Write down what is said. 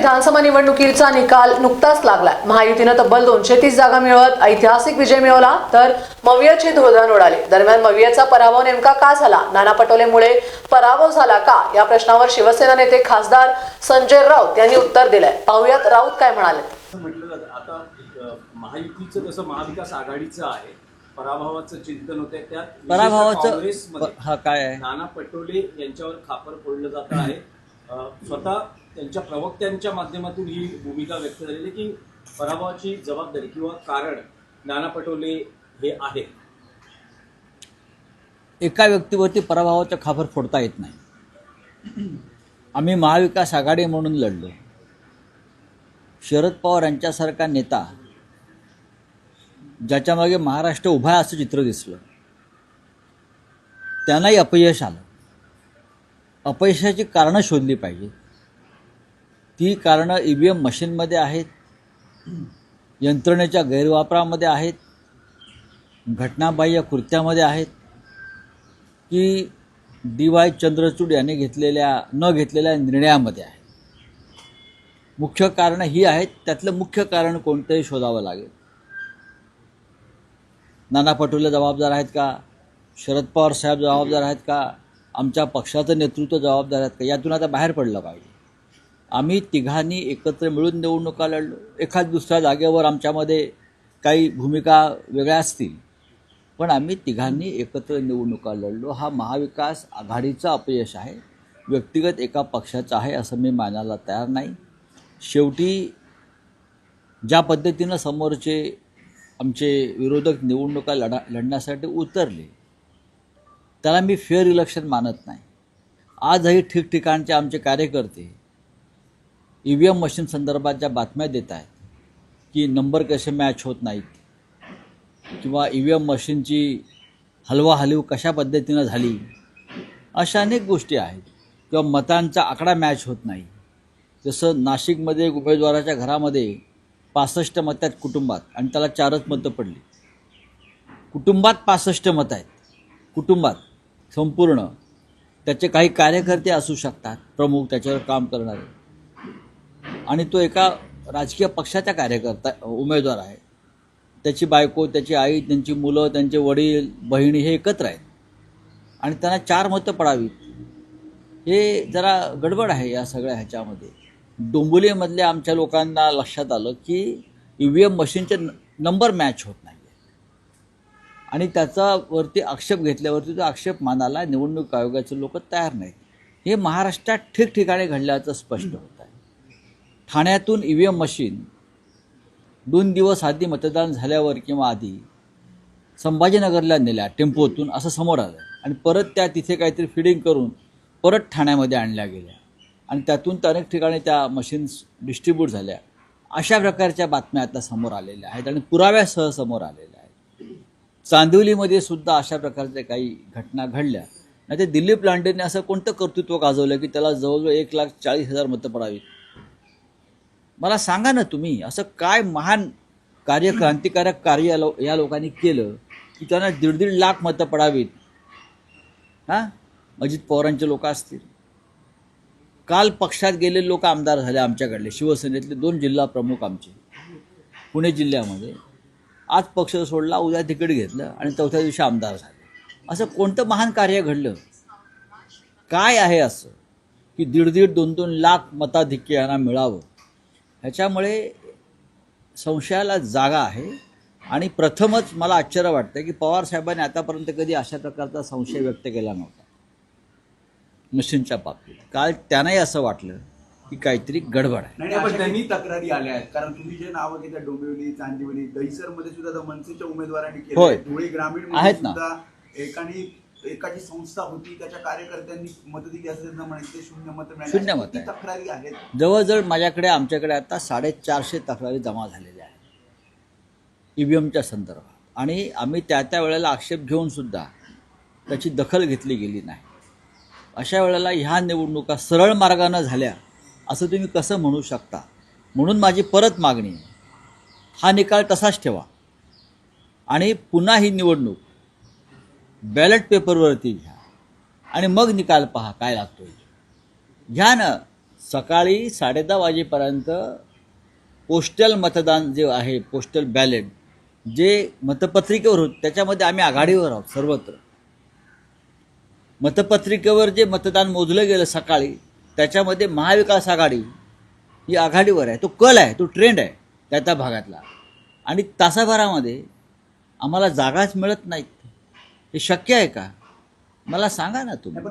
विधानसभा निवडणुकीचा निकाल नुकताच लागलाय. महायुतीनं तब्बल दोनशे तीस जागा मिळवत ऐतिहासिक विजय मिळवला तर मवियाची धुळधाण उडाली. दरम्यान मवियाचा पराभव नेमका का झाला? नाना पटोलेमुळे पराभव झाला का? या प्रश्नावर शिवसेना नेते खासदार संजय राऊत यांनी उत्तर दिलंय. पाहुयात राऊत काय म्हणाले? म्हटलं आता महायुतीचं जसं महाविकास आघाडीचं आहे पराभवाचं चिंतन होते त्यात पराभवाचं हा काय आहे? नाना पटोले यांच्यावर खापर फोडलं जात आहे. स्वतः त्यांच्या प्रवक्त्यांच्या माध्यमातून ही भूमिका व्यक्त झालेली आहे की पराभवाची जबाबदारी किंवा कारण नाना पटोले हे आहे एका व्यक्तीवरती पराभवाचा खापर फोडता येत नाही. आम्ही महाविकास आघाडी म्हणून लढलो. शरद पवार यांच्यासारखा नेता ज्याच्या मागे महाराष्ट्र उभा असं चित्र दिसलं. त्यांनाही अपयश आलं. अपयशाची कारणं शोधली पाहिजे ती कारणं ई व्ही एम मशीनमध्ये आहेत. यंत्रणेच्या गैरवापरामध्ये आहेत. घटनाबाह्य कृत्यामध्ये आहेत. की डी वाय चंद्रचूड यांनी घेतलेल्या न घेतलेल्या निर्णयामध्ये आहे मुख्य कारणं ही आहेत. त्यातलं मुख्य कारण कोणतंही शोधावं लागेल. नाना पटोले जबाबदार आहेत का? शरद पवार साहेब जबाबदार आहेत का? आमच्या पक्षाचं नेतृत्व जबाबदार आहेत का? यातून आता बाहेर पडलं पाहिजे. आम्ही तिघांनी एकत्र मिळून निवडणुका लढलो एखाद दुसऱ्या जागेवर आमच्यामध्ये काही भूमिका वेगळ्या असतील. पण आम्ही तिघांनी एकत्र निवडणुका लढलो. हा महाविकास आघाडीचा अपयश आहे. व्यक्तिगत एका पक्षाचा आहे असं मी मानायला तयार नाही. शेवटी ज्या पद्धतीनं समोरचे आमचे विरोधक निवडणुका लढा लढण्यासाठी उतरले त्याला मी फेअर इलेक्शन मानत नाही. आजही ठिकठिकाणचे आमचे कार्यकर्ते ई व्ही एम मशीन संदर्भात ज्या बातम्या देत आहेत की नंबर कसे मॅच होत नाहीत किंवा ई व्ही एम मशीनची हलवाहलीव कशा पद्धतीनं झाली अशा अनेक गोष्टी आहेत. किंवा मतांचा आकडा मॅच होत नाही. जसं नाशिकमध्ये एक उमेदवाराच्या घरामध्ये पासष्ट मतं आहेत कुटुंबात आणि त्याला चारच मतं पडली. कुटुंबात पासष्ट मतं आहेत. कुटुंबात संपूर्ण त्याचे काही कार्यकर्ते असू शकतात प्रमुख त्याच्यावर काम करणारे. आणि तो एका राजकीय पक्षाचा कार्यकर्ता उमेदवार आहे. त्याची बायको त्याची आई त्यांची मुलं त्यांचे वडील बहिणी हे एकत्र आहेत. आणि त्यांना चार मतं पडावीत. हे जरा गडबड आहे या सगळ्या ह्याच्यामध्ये. डोंबिवलीमधल्या आमच्या लोकांना लक्षात आलं की ई व्ही एम मशीनचे न- नंबर मॅच होत नाही आणि त्याचा वरती आक्षेप घेतल्यावरती तो आक्षेप मानायला निवडणूक आयोगाचे लोक तयार नाहीत. हे महाराष्ट्रात ठिकठिकाणी घडल्याचं स्पष्ट होतं. ठाण्यातून ई व्ही एम मशीन दोन दिवस आधी मतदान झाल्यावर किंवा आधी संभाजीनगरला नेल्या टेम्पोतून असं समोर आलं. आणि परत त्या तिथे काहीतरी फिडिंग करून परत ठाण्यामध्ये आणल्या गेल्या. आणि त्यातून तर अनेक ठिकाणी त्या मशीन्स डिस्ट्रीब्यूट झाल्या. अशा प्रकारच्या बातम्या आता समोर आलेल्या आहेत आणि पुराव्यासह समोर आलेल्या आहेत. चांदिवलीमध्ये सुद्धा अशा प्रकारच्या काही घटना घडल्या. नाही ते दिलीप लांडेने असं कोणतं कर्तृत्व गाजवलं की त्याला जवळजवळ एक लाख चाळीस हजार मतं पडावीत? मला सांगा ना तुम्ही असं काय महान कार्य क्रांतिकारक कार्य या लो या लोकांनी केलं की त्यांना दीड दीड लाख मतं पडावीत? हां? अजित पवारांचे लोक असतील. काल पक्षात गेलेले लोक आमदार झाले आमच्याकडले शिवसेनेतले दोन जिल्हा प्रमुख आमचे पुणे जिल्ह्यामध्ये. आज पक्ष सोडला उद्या तिकीट घेतलं आणि चौथ्या दिवशी आमदार झाले. असं कोणतं महान कार्य घडलं? काय आहे असं? की दीड दीड दोन दोन लाख मताधिक्य यांना मिळावं? ह्याच्यामुळे संशयाला जागा आहे. आणि प्रथमच मला आश्चर्य वाटतं की पवार साहेबांनी आतापर्यंत कधी अशा प्रकारचा संशय व्यक्त केला नव्हता. मशीनच्या बाबतीत. काल त्यांनाही असं वाटलं की काहीतरी गडबड आहे. नाही पण त्यांनी तक्रारी आल्या आहेत. कारण तुम्ही जे नावं घेता डोंबिवली चांदिवली दहिसरमध्ये सुद्धा मनसेच्या उमेदवारांनी केलं होय. धुळे ग्रामीण आहेत ना. एकाने एकाची संस्था होती त्याच्या कार्यकर्त्यांनी मत दिली असं त्यांना म्हणायचं शून्य मत शून्य मतं आहे. तक्रारी आहेत. जवळजवळ माझ्याकडे आमच्याकडे आता साडेचारशे तक्रारी जमा झालेल्या आहेत. ई व्ही एमच्या संदर्भात. आणि आम्ही त्या त्या वेळेला आक्षेप घेऊन सुद्धा त्याची दखल घेतली गेली नाही. अशा वेळेला ह्या निवडणुका सरळ मार्गानं झाल्या असं तुम्ही कसं म्हणू शकता? म्हणून माझी परत मागणी आहे. हा निकाल तसाच ठेवा. आणि पुन्हा ही निवडणूक बॅलेट पेपरवरती घ्या आणि मग निकाल पहा काय लागतो घ्या ना. सकाळी साडेदहा वाजेपर्यंत पोस्टल मतदान जे आहे पोस्टल बॅलेट जे मतपत्रिकेवर होत त्याच्यामध्ये आम्ही आघाडीवर आहोत सर्वत्र. मतपत्रिकेवर जे मतदान मोजलं गेलं सकाळी त्याच्यामध्ये महाविकास आघाडी ही आघाडीवर आहे. तो कल आहे तो ट्रेंड आहे त्या त्या भागातला. आणि तासाभरामध्ये आम्हाला जागाच मिळत नाहीत. हे शक्य आहे का? मला सांगा ना तुम्ही.